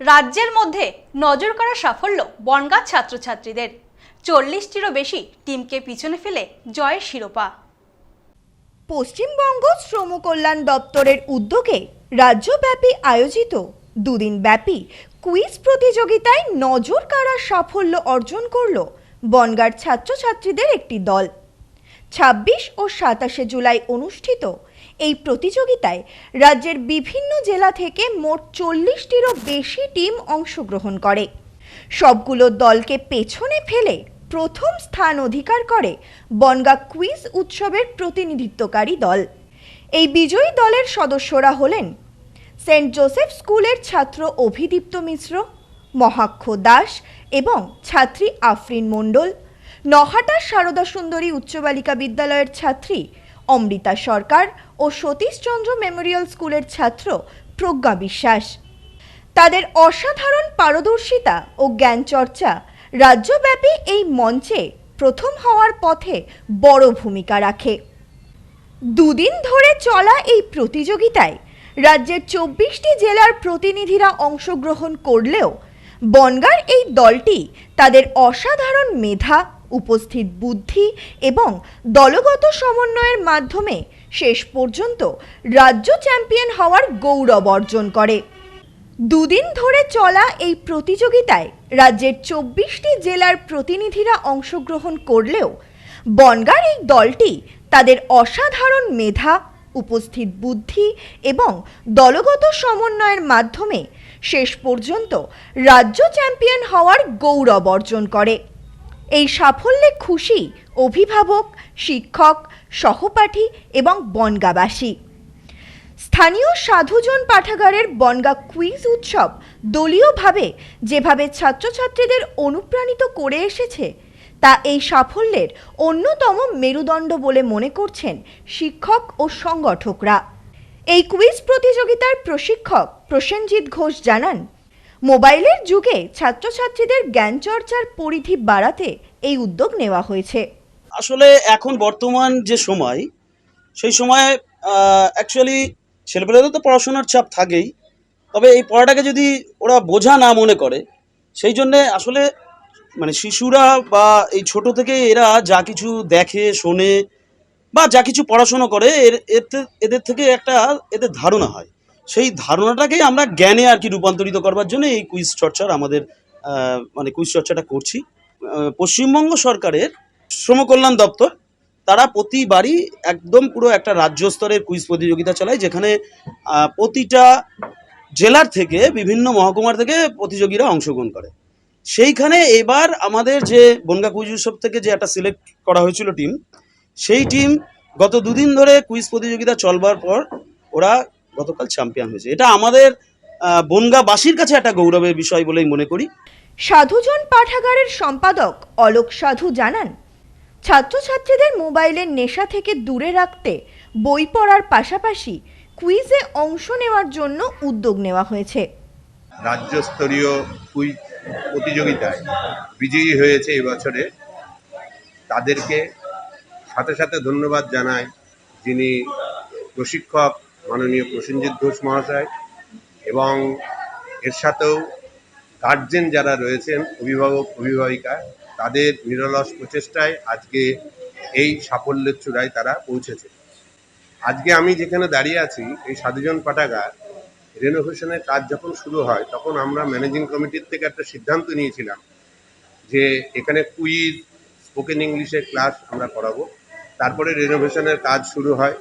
রাজ্যের মধ্যে নজর করা সাফল্য বনগাঁ ছাত্রছাত্রীদের। চল্লিশটিরও বেশি টিমকে পিছনে ফেলে জয়ের শিরোপা। পশ্চিমবঙ্গ শ্রম কল্যাণ দপ্তরের উদ্যোগে রাজ্যব্যাপী আয়োজিত দুদিনব্যাপী কুইজ প্রতিযোগিতায় নজর কাড়া সাফল্য অর্জন করল বনগাঁর ছাত্রছাত্রীদের একটি দল। ছাব্বিশ ও সাতাশে জুলাই অনুষ্ঠিত এই প্রতিযোগিতায় রাজ্যের বিভিন্ন জেলা থেকে মোট চল্লিশটিরও বেশি টিম অংশগ্রহণ করে। সবগুলো দলকে পেছনে ফেলে প্রথম স্থান অধিকার করে বনগা কুইজ উৎসবের প্রতিনিধিত্বকারী দল। এই বিজয়ী দলের সদস্যরা হলেন সেন্ট জোসেফ স্কুলের ছাত্র অভিদীপ্ত মিশ্র, মহাক্ষ দাস এবং ছাত্রী আফরিন মণ্ডল, নহাটা সারদা সুন্দরী উচ্চ বালিকা বিদ্যালয়ের ছাত্রী অমৃতা সরকার ও সতীশচন্দ্র মেমোরিয়াল স্কুলের ছাত্র প্রজ্ঞা বিশ্বাস। তাদের অসাধারণ পারদর্শিতা ও জ্ঞানচর্চা রাজ্যব্যাপী এই মঞ্চে প্রথম হওয়ার পথে বড় ভূমিকা রাখে। দুদিন ধরে চলা এই প্রতিযোগিতায় রাজ্যের চব্বিশটি জেলার প্রতিনিধিরা অংশগ্রহণ করলেও বনগাঁর এই দলটি তাদের অসাধারণ মেধা উপস্থিত বুদ্ধি এবং দলগত সমন্বয়ের মাধ্যমে শেষ পর্যন্ত রাজ্য চ্যাম্পিয়ন হওয়ার গৌরব অর্জন করে। দুদিন ধরে চলা এই প্রতিযোগিতায় রাজ্যের চব্বিশটি জেলার প্রতিনিধিরা অংশগ্রহণ করলেও বনগাঁর এই দলটি তাদের অসাধারণ মেধা, উপস্থিত বুদ্ধি এবং দলগত সমন্বয়ের মাধ্যমে শেষ পর্যন্ত রাজ্য চ্যাম্পিয়ন হওয়ার গৌরব অর্জন করে। এই সাফল্যে খুশি অভিভাবক, শিক্ষক, সহপাঠী এবং বনগাবাসী। স্থানীয় সাধুজন পাঠাগারের বনগা কুইজ উৎসব দলীয়ভাবে যেভাবে ছাত্রছাত্রীদের অনুপ্রাণিত করে এসেছে, তা এই সাফল্যের অন্যতম মেরুদণ্ড বলে মনে করছেন শিক্ষক ও সংগঠকরা। এই কুইজ প্রতিযোগিতার প্রশিক্ষক প্রসেনজিৎ ঘোষ জানান মোবাইলের যুগে ছাত্রছাত্রীদের জ্ঞানচর্চার পরিধি বাড়াতে এই উদ্যোগ নেওয়া হয়েছে। আসলে এখন বর্তমান যে সময়, সেই সময় অ্যাকচুয়ালি ছেলেপেলেদের তো পড়াশোনার চাপ থাকেই। তবে এই পড়াটাকে যদি ওরা বোঝা না মনে করে, সেই জন্যে আসলে মানে শিশুরা বা এই ছোট থেকে এরা যা কিছু দেখে, শোনে বা যা কিছু পড়াশোনা করে, এর এদের থেকে একটা, এদের ধারণা হয়। সেই ধারণাটাকেই আমরা জ্ঞানে আর কি রূপান্তরিত করবার জন্য এই কুইজ চর্চার আমাদের মানে কুইজ চর্চাটা করছি। পশ্চিমবঙ্গ সরকারের শ্রমকল্যাণ দপ্তর, তারা প্রতিবারই একদম পুরো একটা রাজ্য স্তরের কুইজ প্রতিযোগিতা চালায়, যেখানে প্রতিটা জেলার থেকে বিভিন্ন মহকুমার থেকে প্রতিযোগীরা অংশগ্রহণ করে। সেইখানে এবার আমাদের যে বনগা কুইজ উৎসব থেকে যে একটা সিলেক্ট করা হয়েছিল টিম সেই টিম গত দুদিন ধরে কুইজ প্রতিযোগিতা চলবার পর ওরা গতকাল চ্যাম্পিয়ন হয়েছে। এটা আমাদের বনগাঁবাসীর কাছে একটা গৌরবের বিষয় বলেই মনে করি। সাধুজন পাঠাগারের সম্পাদক অলোক সাধু জানান ছাত্রছাত্রীদের মোবাইলের নেশা থেকে দূরে রাখতে বই পড়ার পাশাপাশি কুইজে অংশ নেওয়ার জন্য উদ্যোগ নেওয়া হয়েছে। রাজ্যস্তরীয় কুইজ প্রতিযোগিতায় বিজয়ী হয়েছে এবছরে তাদেরকে সাথে সাথে ধন্যবাদ জানাই যিনি প্রশিক্ষক মাননীয় প্রসেনজিৎ ঘোষ মহাশয় এবং এর সাথেও গার্জেন যারা রয়েছেন, অভিভাবক, অভিভাবিকা, তাদের নিরলস প্রচেষ্টায় আজকে এই সাফল্যের চূড়ায় তারা পৌঁছেছে। আজকে আমি যেখানে দাঁড়িয়ে আছি, এই সাধুজন পাঠাগার রেনোভেশনের কাজ যখন শুরু হয়, তখন আমরা ম্যানেজিং কমিটির থেকে একটা সিদ্ধান্ত নিয়েছিলাম যে এখানে কুইজ স্পোকেন ইংলিশের ক্লাস আমরা করাবো। তারপরে রেনোভেশনের কাজ শুরু হয়।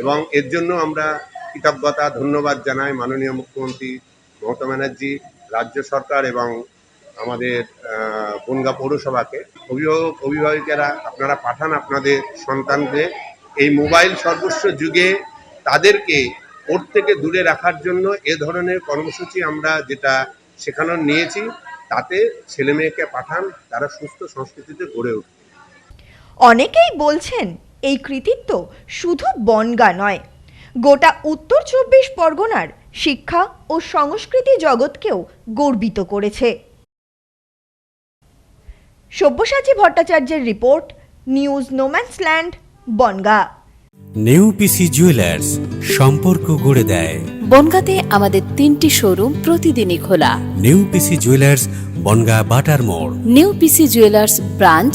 এবং এর জন্য আমরা কৃতজ্ঞতা, ধন্যবাদ জানাই মাননীয় মুখ্যমন্ত্রী মমতা ব্যানার্জি, রাজ্য সরকার এবং আমাদের বনগা পৌরসভাকে। অভিভাবক, অভিভাবিকেরা, আপনারা পাঠান আপনাদের সন্তানদের এই মোবাইল সর্বস্ব যুগে তাদেরকে ওর থেকে দূরে রাখার জন্য এ ধরনের কর্মসূচি আমরা যেটা শেখানোর নিয়েছি, তাতে ছেলে মেয়েকে পাঠান, তারা সুস্থ সংস্কৃতিতে গড়ে উঠবে অনেকেই বলছেন এই কৃতিত্ব শুধু বনগা নয়। গোটা উত্তর চব্বিশ পরগনার শিক্ষা ও সংস্কৃতি জগৎকেও গর্বিত করেছে। সব্যসাচী ভট্টাচার্যের report news no man's land Bangaon. New PC jewellers সম্পর্ক গড়ে দেয়। বনগাঁতে আমাদের তিনটি শোরুম প্রতিদিনই খোলা। নিউ পিসি জুয়েলার্স বনগা বাটার মোড়। New PC jewellers branch